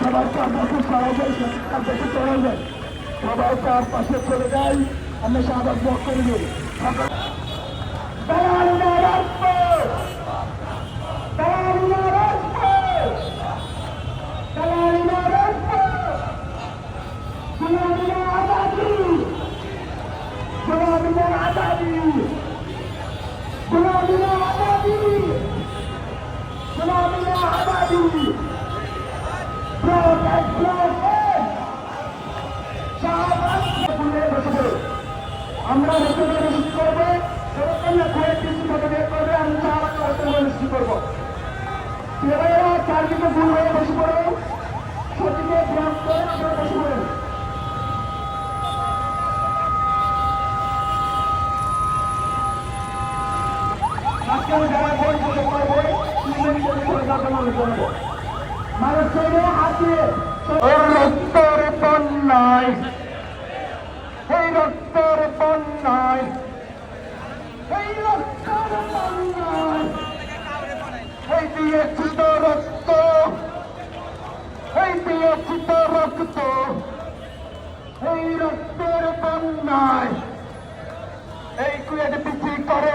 সবাই তার পাশে সহজেই তার পাশে চলে যায় সবাই তার পাশে চলে যায় আমরা সাহায্য ব্লক করে দিই দালালিনা আজাদি দালালিনা আজাদি Protect, protect! আমরা ভেতরে নিশ্চিত করব সেরকম কয়েক কিছু থেকে বের করবে আমি চাওয়াকে ভেতরে নিশ্চিত করব এবারে চারদিকে ভুল হয়ে বসে পড়ো সত্যিকে ব্লক করে আমরা বসে পড়ো রক্তের বন্যায় এই রক্তের বন্যায়, এই রক্তের বন্যায় এই দিয়েছি তো রক্ত এই দিয়েছি রক্ত এই রক্তের করে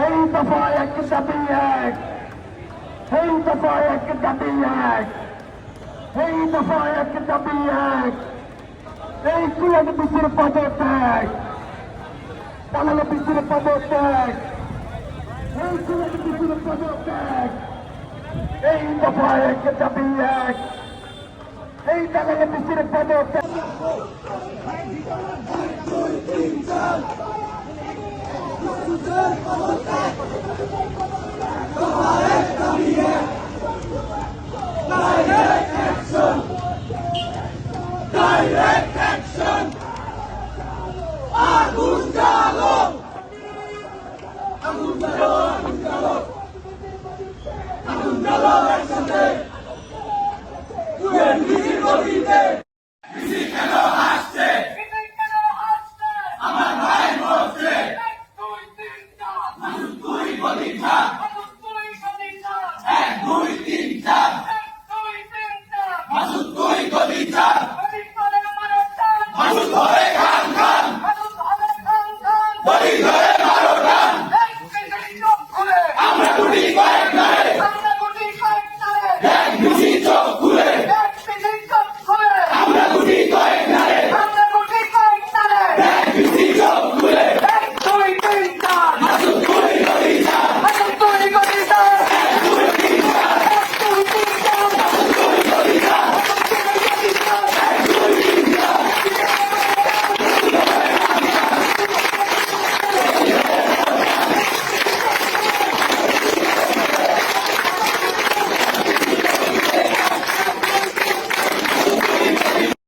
এই দফা এক দাবি এক এই দফা এক দাবি এক এই দফা এক দাবি এক এই কুয়েত বিচির পদত্যাগ পালালো বিচির পদত্যাগ এই বিচির পদত্যাগ এই দফা এক আমার ভাই এক দুই তিন চার। দুই বলি